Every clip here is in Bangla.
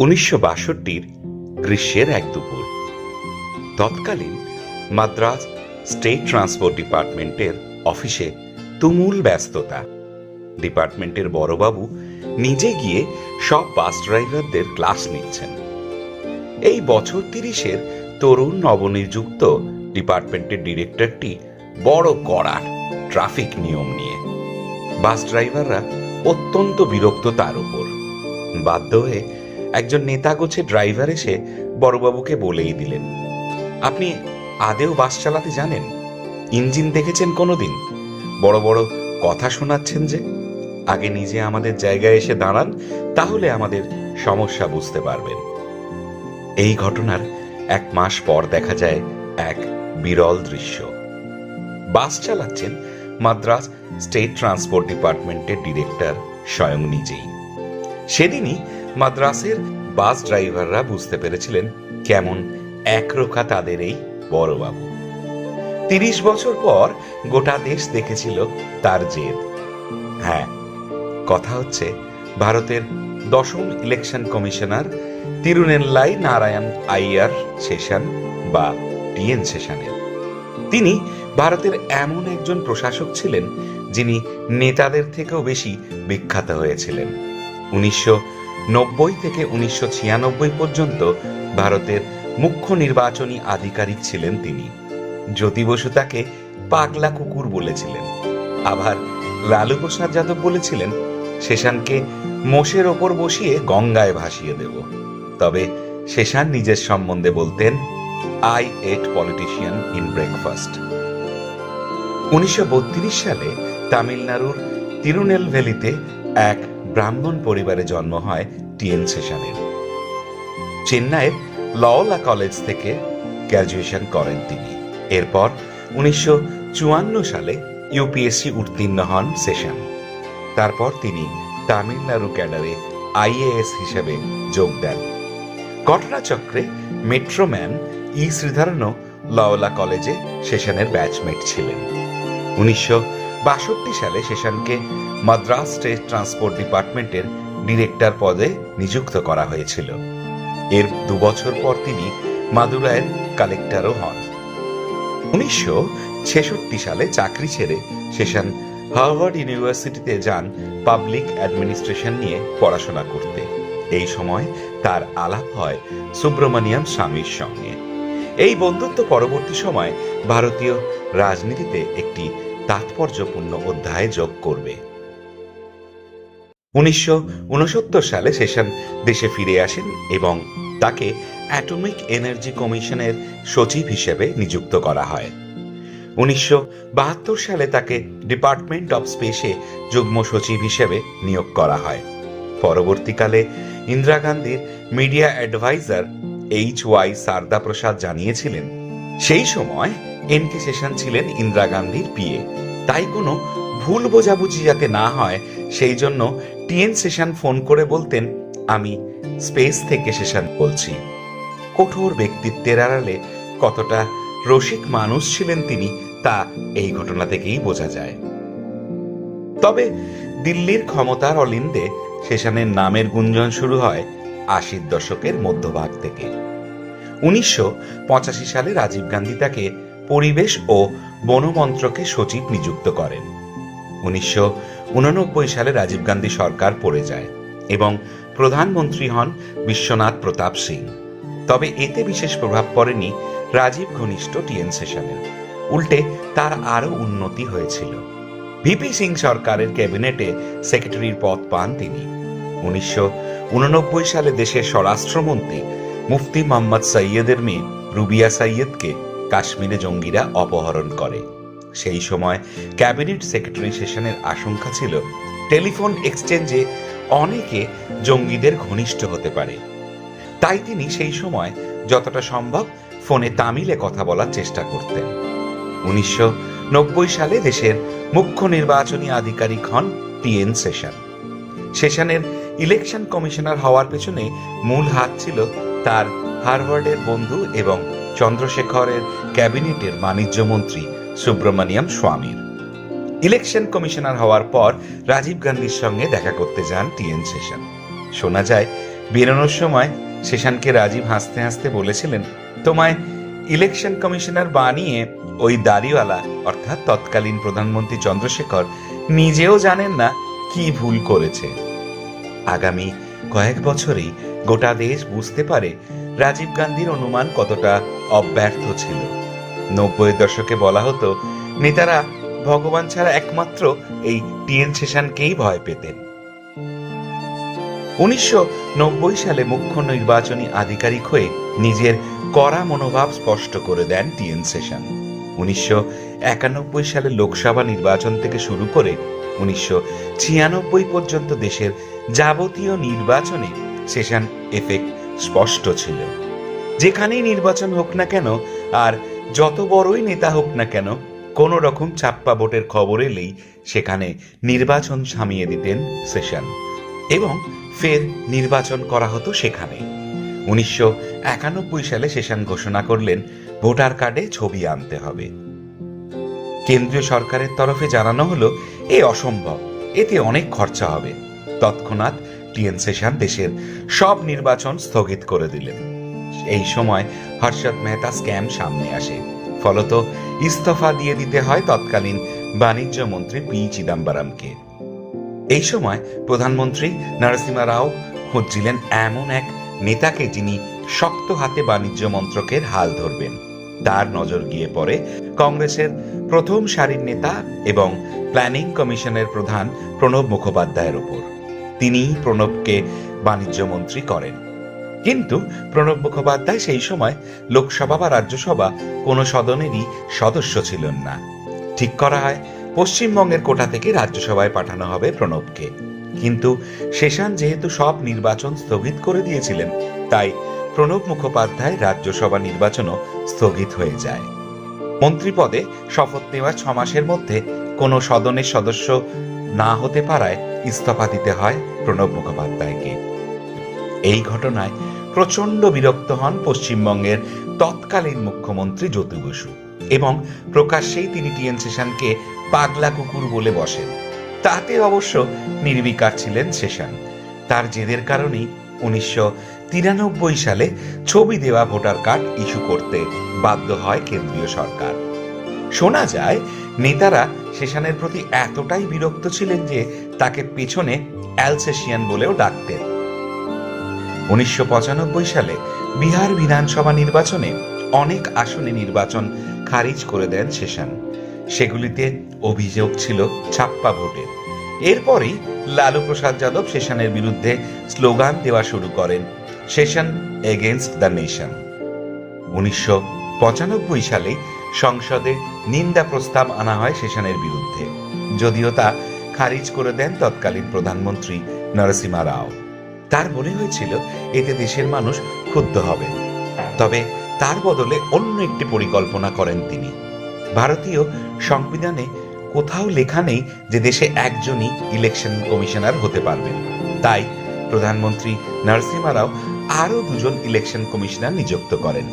উনিশশো বাষট্টির গ্রীষ্মের এক দুপুর। তৎকালীন মাদ্রাজ স্টেট ট্রান্সপোর্ট ডিপার্টমেন্টের অফিসে তুমুল ব্যস্ততা। ডিপার্টমেন্টের বড়বাবু নিজে গিয়ে সব বাস ড্রাইভারদের ক্লাস নিচ্ছেন। এই বছর তিরিশের তরুণ নবনিযুক্ত ডিপার্টমেন্টের ডিরেক্টরটি বড় কড়ার ট্রাফিক নিয়ম নিয়ে। বাস ড্রাইভাররা অত্যন্ত বিরক্ত তার উপর। বাধ্য হয়ে একজন নেতা গোছে ড্রাইভার এসে বড়বাবুকে বলেই দিলেন, আপনি আদেও বাস চালাতে জানেন? ইঞ্জিন দেখেছেন কোনোদিন? বড় বড় কথা শোনাচ্ছেন যে, আগে নিজে আমাদের জায়গায় এসে দাঁড়ান, তাহলে আমাদের সমস্যা বুঝতে পারবেন। এই ঘটনার এক মাস পর দেখা যায় এক বিরল দৃশ্য। বাস চালাচ্ছেন মাদ্রাস স্টেট ট্রান্সপোর্ট ডিপার্টমেন্টের ডিরেক্টর স্বয়ং নিজেই। সেদিনই মাদ্রাসের বাস ড্রাইভাররা বুঝতে পেরেছিলেন কেমন একরোখা তাদের এই বড়বাবু। তিরিশ বছর পর গোটা দেশ দেখেছিল তার জেদ। হ্যাঁ কথা হচ্ছে ভারতের দশম ইলেকশন কমিশনার তিরুনেল্লাই নারায়ণ আইয়ার সেশন বা টিএন সেশনের। তিনি ভারতের এমন একজন প্রশাসক ছিলেন যিনি নেতাদের থেকেও বেশি বিখ্যাত হয়েছিলেন। উনিশশো নব্বই থেকে উনিশশো ছিয়ানব্বই পর্যন্ত ভারতের মুখ্য নির্বাচনী আধিকারিক ছিলেন তিনি। জ্যোতি বসু তাকে পাগলা কুকুর বলেছিলেন। আবার লালু প্রসাদ যাদব বলেছিলেন শেষানকে মোষের ওপর বসিয়ে গঙ্গায় ভাসিয়ে দেব। তবে শেষান নিজের সম্বন্ধে বলতেন I eat politician in breakfast উনিশশো বত্রিশ সালে তামিলনাড়ুর তিরুনেলভেলিতে এক ব্রাহ্মণ পরিবারে জন্ম হয় টিএন সেশনের। চেন্নাইয়ের লওলা কলেজ থেকে গ্র্যাজুয়েশন করেন তিনি। এরপর উনিশশো চুয়ান্ন সালে ইউপিএসসি উত্তীর্ণ হন সেশন। তারপর তিনি তামিলনাড়ু ক্যাডারে আইএএস হিসেবে যোগ দেন। ঘটনাচক্রে মেট্রোম্যান ই শ্রীধরনও লওলা কলেজে সেশনের ব্যাচমেট ছিলেন। উনিশশো বাষট্টি সালে সেশনকে মাদ্রাস স্টেট ট্রান্সপোর্ট ডিপার্টমেন্টের ডিরেক্টর পদে নিযুক্ত করা হয়েছিল। এর দুবছর পর তিনি মাদুরাইয়ের কালেক্টরও হন। উনিশশো ছেষট্টি সালে চাকরি ছেড়ে সেশন হার্ভার্ড ইউনিভার্সিটিতে যান পাবলিক অ্যাডমিনিস্ট্রেশন নিয়ে পড়াশোনা করতে। এই সময় তার আলাপ হয় সুব্রমণিয়াম স্বামীর সঙ্গে। এই বন্ধুত্ব পরবর্তী সময় ভারতীয় রাজনীতিতে একটি তাৎপর্যপূর্ণ অধ্যায় যোগ করবে। উনিশশো উনসত্তর সালে সেশন দেশে ফিরে আসেন এবং তাকে অ্যাটমিক এনার্জি কমিশনের সচিব হিসেবে নিযুক্ত করা হয়। উনিশশো বাহাত্তর সালে তাকে ডিপার্টমেন্ট অফ স্পেসে যুগ্ম সচিব হিসেবে নিয়োগ করা হয়। পরবর্তীকালে ইন্দিরা গান্ধীর media adviser H Y Sarada Prasad জানিয়েছিলেন, সেই সময় এন কে সেশন ছিলেন ইন্দিরা গান্ধীর পিএ তাই কোনো ভুল বোঝাবুঝি যাতে না হয়, সেই জন্য টিএন সেশন ফোন করে বলতেন, আমি স্পেস থেকে সেশন বলছি। কঠোর ব্যক্তিত্বের আড়ালে কতটা রসিক মানুষ ছিলেন তিনি, তা এই ঘটনা থেকেই বোঝা যায়। তবে দিল্লির ক্ষমতার অলিন্দে সেশনের নামের গুঞ্জন শুরু হয় আশির দশকের মধ্যভাগ থেকে। উনিশশো পঁচাশি সালে রাজীব গান্ধী তাকে পরিবেশ ও বনমন্ত্রকে সচিব নিযুক্ত করেন। উনিশশো উননব্বই সালে রাজীব গান্ধী সরকার পড়ে যায় এবং প্রধানমন্ত্রী হন বিশ্বনাথ প্রতাপ সিং। তবে এতে বিশেষ প্রভাব পড়েনি রাজীব ঘনিষ্ঠ টিএন সেশনের উল্টে তার আরও উন্নতি হয়েছিল। ভিপি সিং সরকারের ক্যাবিনেটে সেক্রেটারির পদ পান তিনি। উনিশশো উননব্বই সালে দেশের স্বরাষ্ট্রমন্ত্রী মুফতি মোহাম্মদ সৈয়দের মেয়ে রুবিয়া সৈয়দকে কাশ্মীরে জঙ্গিরা অপহরণ করে। সেই সময় ক্যাবিনেট সেক্রেটারি সেশনের আশঙ্কা ছিল টেলিফোন এক্সচেঞ্জে অনেকে জঙ্গিদের ঘনিষ্ঠ হতে পারে। তাই তিনি সেই সময় যতটা সম্ভব ফোনে তামিলে কথা বলার চেষ্টা করতেন। উনিশশো নব্বই সালে দেশের মুখ্য নির্বাচনী আধিকারিক হন টিএন সেশন। সেশনের ইলেকশন কমিশনার হওয়ার পেছনে মূল হাত ছিল তার হার্ভার্ডের বন্ধু এবং চন্দ্রশেখরের ক্যাবিনেটের বাণিজ্য মন্ত্রী সুব্রমণিয়াম স্বামীর। ইলেকশন কমিশনার হওয়ার পর রাজীব গান্ধীর সঙ্গে দেখা করতে যান টিএন সেশন। শোনা যায়, বেরোনোর সময় শেষানকে রাজীব হাসতে হাসতে বলেছিলেন, তোমায় ইলেকশন কমিশনার বানিয়ে ওই দাড়িওয়ালা, অর্থাৎ তৎকালীন প্রধানমন্ত্রী চন্দ্রশেখর, নিজেও জানেন না কি ভুল করেছে। আগামী কয়েক বছরেই গোটা দেশ বুঝতে পারে রাজীব গান্ধীর অনুমান কতটা অব্যর্থ ছিল। নব্বই দশকে বলা হতো, নেতারা ভগবান ছাড়া একমাত্র এই টিএন সেশনকেই ভয় পেতেন। উনিশশো নব্বই সালে মুখ্য নির্বাচনী আধিকারিক হয়ে নিজের কড়া মনোভাব স্পষ্ট করে দেন টিএন সেশন। উনিশশো একানব্বই সালে লোকসভা নির্বাচন থেকে শুরু করে উনিশশো ছিয়ানব্বই পর্যন্ত দেশের যাবতীয় নির্বাচনে সেশন এফেক্ট স্পষ্ট ছিল। যেখানেই নির্বাচন হোক না কেন, আর যত বড়ই নেতা হোক না কেন, কোনো রকম ছাপ্পা ভোটের খবর এলেই সেখানে নির্বাচন সামিয়ে দিতেন সেশন। এবং ফের নির্বাচন করা হতো সেখানে। উনিশশো একানব্বই সালে সেশন ঘোষণা করলেন, ভোটার কার্ডে ছবি আনতে হবে। কেন্দ্রীয় সরকারের তরফে জানানো হলো, এ অসম্ভব, এতে অনেক খরচা হবে। তৎক্ষণাৎ টিএন সেশন দেশের সব নির্বাচন স্থগিত করে দিলেন। এই সময় হর্ষদ মেহতা স্ক্যাম সামনে আসে। ফলত ইস্তফা দিয়ে দিতে হয় তৎকালীন বাণিজ্য মন্ত্রী পি চিদাম্বরমকে। এই সময় প্রধানমন্ত্রী নরসিমা রাও খুঁজছিলেন এমন এক নেতাকে যিনি শক্ত হাতে বাণিজ্য মন্ত্রকের হাল ধরবেন। তার নজর গিয়ে পড়ে কংগ্রেসের প্রথম সারির নেতা এবং প্ল্যানিং কমিশনের প্রধান প্রণব মুখোপাধ্যায়ের ওপর। তিনি প্রণবকে বাণিজ্য মন্ত্রী করেন। কিন্তু প্রণব মুখোপাধ্যায় সেই সময় লোকসভা বা রাজ্যসভা কোনো সদনেরই সদস্য ছিলেন না। ঠিক করা হয়, পশ্চিমবঙ্গের কোটা থেকে রাজ্যসভায় পাঠানো হবে প্রণবকে। কিন্তু শেষান যেহেতু সব নির্বাচন স্থগিত করে দিয়েছিলেন, তাই প্রণব মুখোপাধ্যায় রাজ্যসভা নির্বাচনও স্থগিত হয়ে যায়। মন্ত্রী পদে শপথ নেওয়ার ছ মাসের মধ্যে কোনো সদনের সদস্য না হতে পারায় ইস্তফা দিতে হয় প্রণব মুখোপাধ্যায়কে। এই ঘটনায় প্রচণ্ড বিরক্ত হন পশ্চিমবঙ্গের তৎকালীন মুখ্যমন্ত্রী জ্যোতি বসু এবং প্রকাশ্যেই তিনি টিএন সেশনকে পাগলা কুকুর বলে বসেন। তাতে অবশ্য নির্বিকার ছিলেন সেশন। তার জেদের কারণেই উনিশশো তিরানব্বই সালে ছবি দেওয়া ভোটার কার্ড ইস্যু করতে বাধ্য হয় কেন্দ্রীয় সরকার। শোনা যায়, নেতারা সেশনের প্রতি এতটাই বিরক্ত ছিলেন যে তাকে পেছনে অ্যালসেশিয়ান বলেও ডাকতেন। উনিশশো পঁচানব্বই সালে বিহার বিধানসভা নির্বাচনে অনেক আসনে নির্বাচন খারিজ করে দেন সেশন। সেগুলিতে অভিযোগ ছিল ছাপ্পা ভোটের এরপরেই লালু প্রসাদ যাদব সেশনের বিরুদ্ধে স্লোগান দেওয়া শুরু করেন, সেশন এগেনস্ট দ্য নেশন। উনিশশো পঁচানব্বই সালে সংসদে নিন্দা প্রস্তাব আনা হয় সেশনের বিরুদ্ধে। যদিও তা খারিজ করে দেন তৎকালীন প্রধানমন্ত্রী নরসিমা রাও। তার মনে হয়েছিল এতে দেশের মানুষ ক্ষুব্ধ হবে তবে তার বদলে অন্য একটি পরিকল্পনা করেন তিনি। ভারতীয় সংবিধানে কোথাও লেখা নেই যে দেশে একজনই ইলেকশন কমিশনার হতে পারবেন। তাই প্রধানমন্ত্রী নরসিমা রাও আরও দুজন ইলেকশন কমিশনার নিযুক্ত করেন।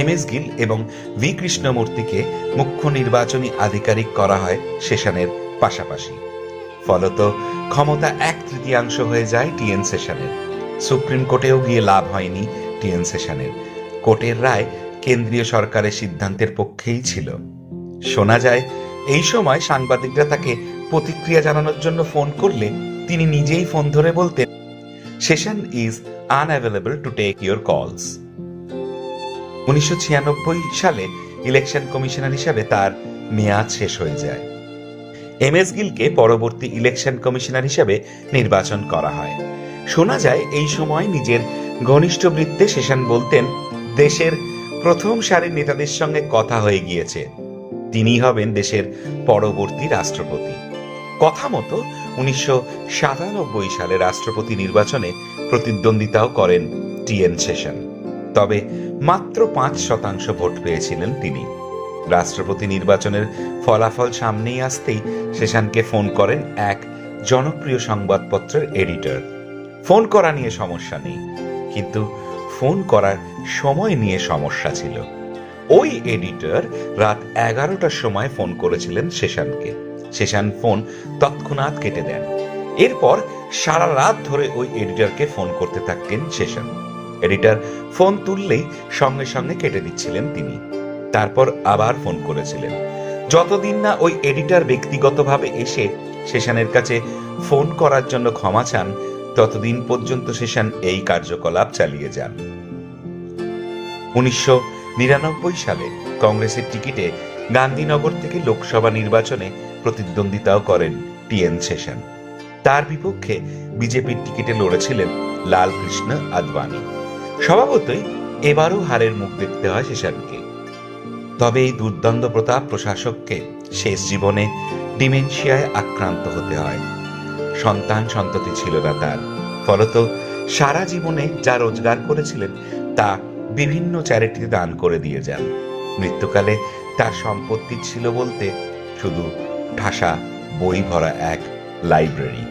এম এস গিল এবং ভি কৃষ্ণমূর্তিকে মুখ্য নির্বাচনী আধিকারিক করা হয় সেশনের পাশাপাশি। ফলত ক্ষমতা এক তৃতীয়াংশ হয়ে যায় টিএন সেশনের। সুপ্রিম কোর্টেও গিয়ে লাভ হয়নি টিএন সেশনের। কোর্টের রায় কেন্দ্রীয় সরকারের সিদ্ধান্তের পক্ষেই ছিল। শোনা যায়, এই সময় সাংবাদিকরা তাকে প্রতিক্রিয়া জানানোর জন্য ফোন করলে তিনি নিজেই ফোন ধরে বলতেন, Seshan is unavailable to take your calls. উনিশশো ছিয়ানব্বই সালে ইলেকশন কমিশনার হিসাবে তার মেয়াদ শেষ হয়ে যায়। এম এস গিলকে পরবর্তী ইলেকশন কমিশনার হিসেবে নির্বাচন করা হয়। শোনা যায়, এই সময় নিজের ঘনিষ্ঠ বৃত্তে শেষান বলতেন, দেশের প্রথম সারির নেতাদের সঙ্গে কথা হয়ে গিয়েছে। তিনি হবেন দেশের পরবর্তী রাষ্ট্রপতি। কথা মতো উনিশশো সাতানব্বই সালে রাষ্ট্রপতি নির্বাচনে প্রতিদ্বন্দ্বিতাও করেন টিএন সেশন। তবে মাত্র পাঁচ শতাংশ ভোট পেয়েছিলেন তিনি। রাষ্ট্রপতি নির্বাচনের ফলাফল সামনেই আসতেই শেষানকে ফোন করেন এক জনপ্রিয় সংবাদপত্রের এডিটর। ফোন করা নিয়ে সমস্যা নেই, কিন্তু ফোন করার সময় নিয়ে সমস্যা ছিল। ওই এডিটর রাত এগারোটার সময় ফোন করেছিলেন শেষানকে শেষান ফোন তৎক্ষণাৎ কেটে দেন। এরপর সারা রাত ধরে ওই এডিটরকে ফোন করতে থাকতেন সেশন। এডিটর ফোন তুললেই সঙ্গে সঙ্গে কেটে দিচ্ছিলেন তিনি। তারপর আবার ফোন করেছিলেন। যতদিন না ওই এডিটর ব্যক্তিগতভাবে এসে সেশনের কাছে ফোন করার জন্য ক্ষমা চান, ততদিন পর্যন্ত সেশন এই কার্যকলাপ চালিয়ে যান। উনিশশো নিরানব্বই সালে কংগ্রেসের টিকিটে গান্ধীনগর থেকে লোকসভা নির্বাচনে প্রতিদ্বন্দ্বিতাও করেন টিএন সেশন। তার বিপক্ষে বিজেপির টিকিটে লড়েছিলেন লালকৃষ্ণ আদবানি স্বভাবতই এবারও হারের মুখ দেখতে হয় সেশনকে। তবে এই দুর্দান্ত প্রতাপ প্রশাসককে শেষ জীবনে ডিমেনশিয়ায় আক্রান্ত হতে হয়। সন্তান সন্ততি ছিল না তার। ফলত সারা জীবনে যা রোজগার করেছিলেন, তা বিভিন্ন চ্যারিটিতে দান করে দিয়ে যান। মৃত্যুকালে তার সম্পত্তি ছিল বলতে শুধু ঠাসা বই ভরা এক লাইব্রেরি।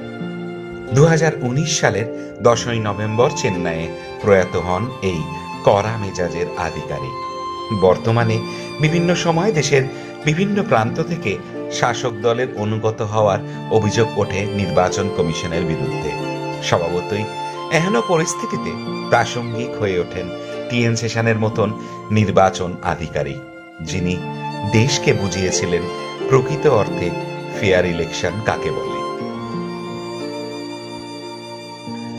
দু হাজার উনিশ সালের দশই নভেম্বর চেন্নাইয়ে প্রয়াত হন এই কড়া মেজাজের আধিকারিক। বর্তমানে বিভিন্ন সময় দেশের বিভিন্ন প্রান্ত থেকে শাসক দলের অনুগত হওয়ার অভিযোগ ওঠে নির্বাচন কমিশনের বিরুদ্ধে। স্বভাবতই এহেন পরিস্থিতিতে প্রাসঙ্গিক হয়ে ওঠেন টিএন সেশনের মতন নির্বাচন আধিকারিক, যিনি দেশকে বুঝিয়েছিলেন প্রকৃত অর্থে ফেয়ার ইলেকশন কাকে বলে।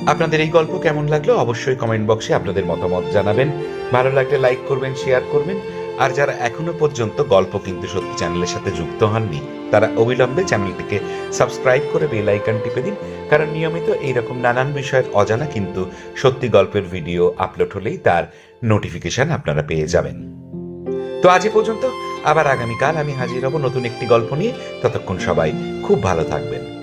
আপনাদের এই গল্প কেমন লাগল? অবশ্যই কমেন্ট বক্সে আপনাদের মতামত জানাবেন। ভালো লাগলে লাইক করবেন শেয়ার করবেন। আর যারা এখনও পর্যন্ত গল্প কিন্তু সত্যি চ্যানেলের সাথে যুক্ত হননি, তারা অবিলম্বে চ্যানেলটিকে সাবস্ক্রাইব করে বেল আইকন টিপে দিন, কারণ নিয়মিত এইরকম নানান বিষয়ের অজানা কিন্তু সত্যি গল্পের ভিডিও আপলোড হলেই তার নোটিফিকেশন আপনারা পেয়ে যাবেন। তো আজ পর্যন্ত, আবার আগামীকাল আমি হাজির হব নতুন একটি গল্প নিয়ে। ততক্ষণ সবাই খুব ভালো থাকবেন।